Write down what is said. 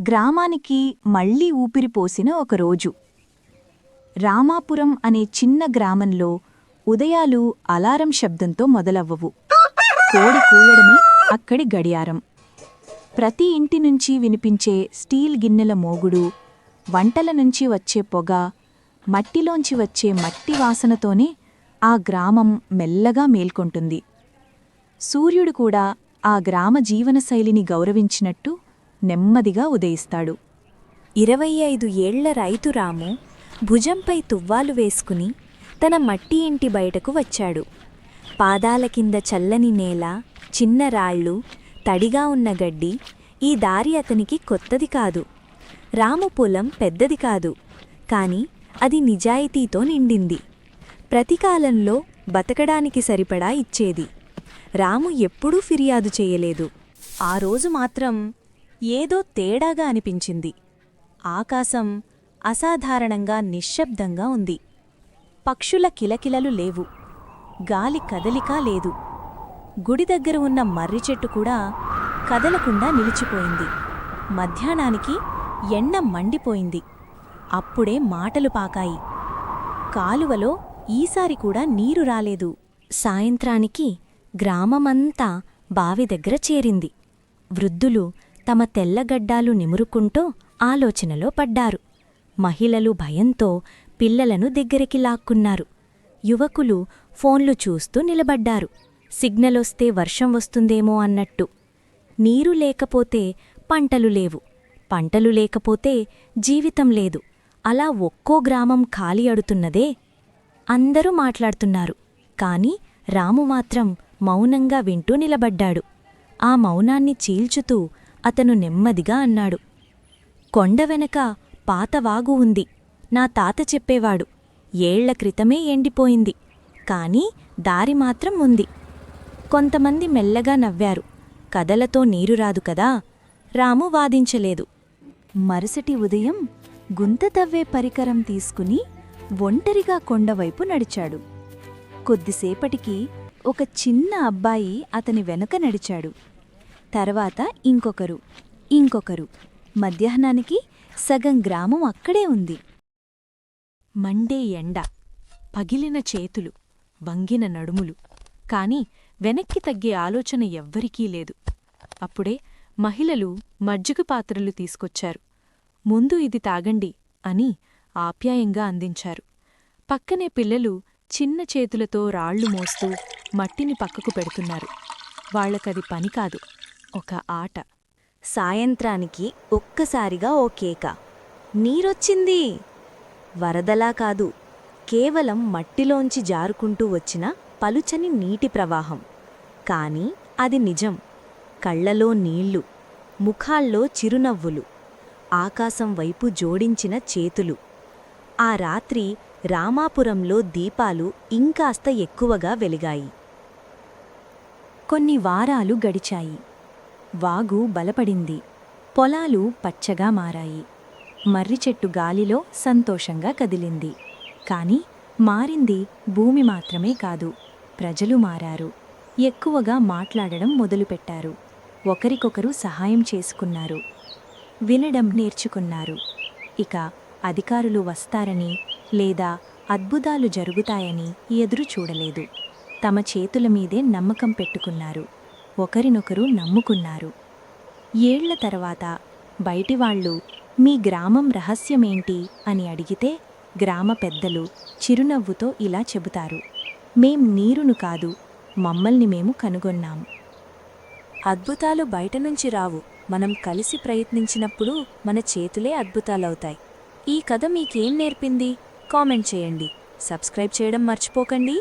గ్రామానికి మళ్ళీ ఊపిరిపోసిన ఒక రోజు. రామాపురం అనే చిన్న గ్రామంలో ఉదయాలు అలారం శబ్దంతో మొదలవ్వవు. కోడి కూయడమే అక్కడి గడియారం. ప్రతి ఇంటి నుంచి వినిపించే స్టీల్ గిన్నెల మోగుడు వంటల నుంచి వచ్చే పొగ మట్టిలోంచి వచ్చే మట్టి వాసనతోనే ఆ గ్రామం మెల్లగా మేల్కొంటుంది. సూర్యుడు కూడా ఆ గ్రామ జీవనశైలిని గౌరవించినట్టు నెమ్మదిగా ఉదయిస్తాడు. ఇరవై ఐదు ఏళ్ళ రైతు రాము భుజంపై తువ్వాలు వేసుకుని తన మట్టి ఇంటి బయటకు వచ్చాడు. పాదాల కింద చల్లని నేల చిన్న రాళ్ళు తడిగా ఉన్న గడ్డి ఈ దారి అతనికి కొత్తది కాదు. రాము పొలం పెద్దది కాదు కాని అది నిజాయితీతో నిండింది. ప్రతికాలంలో బతకడానికి సరిపడా ఇచ్చేది. రాము ఎప్పుడూ ఫిర్యాదు చేయలేదు. ఆ రోజు మాత్రం ఏదో తేడాగా అనిపించింది. ఆకాశం అసాధారణంగా నిశ్శబ్దంగా ఉంది. పక్షుల కిలకిలలు లేవు. గాలి కదలిక లేదు. గుడి దగ్గర ఉన్న మర్రి చెట్టు కూడా కదలకుండా నిలిచిపోయింది. మధ్యాహ్నానికి ఎండ మండిపోయింది. అప్పుడే మాటలు పాకాయి. కాలువలో ఈసారి కూడా నీరు రాలేదు. సాయంత్రానికి గ్రామమంతా బావి దగ్గర చేరింది. వృద్ధులు తమ తెల్లగడ్డాలు నిమురుకుంటూ ఆలోచనలో పడ్డారు. మహిళలు భయంతో పిల్లలను దగ్గరికి లాక్కున్నారు. యువకులు ఫోన్లు చూస్తూ నిలబడ్డారు. సిగ్నలొస్తే వర్షం వస్తుందేమో అన్నట్టు. నీరు లేకపోతే పంటలు లేవు. పంటలు లేకపోతే జీవితం లేదు. అలా ఒక్కో గ్రామం ఖాళీ అడుతున్నదే అందరూ మాట్లాడుతున్నారు. కాని రాము మాత్రం మౌనంగా వింటూ నిలబడ్డాడు. ఆ మౌనాన్ని చీల్చుతూ అతను నెమ్మదిగా అన్నాడు. కొండ వెనక పాతవాగు ఉంది. నా తాత చెప్పేవాడు. ఏళ్ళ క్రితమే ఎండిపోయింది. కాని దారి మాత్రం ఉంది. కొంతమంది మెల్లగా నవ్వారు. కదలతో నీరు రాదు కదా. రాము వాదించలేదు. మరుసటి ఉదయం గుంత తవ్వే పరికరం తీసుకుని ఒంటరిగా కొండవైపు నడిచాడు. కొద్దిసేపటికి ఒక చిన్న అబ్బాయి అతని వెనుక నడిచాడు. తర్వాత ఇంకొకరు ఇంకొకరు. మధ్యాహ్నానికి సగం గ్రామం అక్కడే ఉంది. మండే ఎండ పగిలిన చేతులు వంగిన నడుములు. కాని వెనక్కి తగ్గే ఆలోచన ఎవ్వరికీ లేదు. అప్పుడే మహిళలు మజ్జిగ పాత్రలు తీసుకొచ్చారు. ముందు ఇది తాగండి అని ఆప్యాయంగా అందించారు. పక్కనే పిల్లలు చిన్న చేతులతో రాళ్ళు మోస్తూ మట్టిని పక్కకు పెడుతున్నారు. వాళ్ళకది పని కాదు. ఒక ఆట. సాయంత్రానికి ఒక్కసారిగా ఓ కేక. నీరొచ్చింది. వరదలా కాదు కేవలం మట్టిలోంచి జారుకుంటూ వచ్చిన పలుచని నీటి ప్రవాహం. కాని అది నిజం. కళ్ళలో నీళ్ళు ముఖాల్లో చిరునవ్వులు ఆకాశం వైపు జోడించిన చేతులు. ఆ రాత్రి రామాపురంలో దీపాలు ఇంకాస్త ఎక్కువగా వెలిగాయి. కొన్ని వారాలు గడిచాయి. వాగు బలపడింది. పొలాలు పచ్చగా మారాయి. మర్రి చెట్టు గాలిలో సంతోషంగా కదిలింది. కాని మారింది భూమి మాత్రమే కాదు ప్రజలు మారారు. ఎక్కువగా మాట్లాడడం మొదలుపెట్టారు. ఒకరికొకరు సహాయం చేసుకున్నారు. వినడం నేర్చుకున్నారు. ఇక అధికారులు వస్తారని లేదా అద్భుతాలు జరుగుతాయని ఎదురు చూడలేదు తమ చేతుల మీదే నమ్మకం పెట్టుకున్నారు. ఒకరినొకరు నమ్ముకున్నారు. ఏళ్ళ తర్వాత బయటివాళ్ళు మీ గ్రామం రహస్యమేంటి? అని అడిగితే గ్రామ పెద్దలు చిరునవ్వుతో ఇలా చెబుతారు మేం నీరును కాదు మమ్మల్ని మేము కనుగొన్నాం. అద్భుతాలు బయట నుంచి రావు. మనం కలిసి ప్రయత్నించినప్పుడు మన చేతులే అద్భుతాలవుతాయి. ఈ కథ మీకేం నేర్పింది? కామెంట్ చేయండి. సబ్స్క్రైబ్ చేయడం మర్చిపోకండి.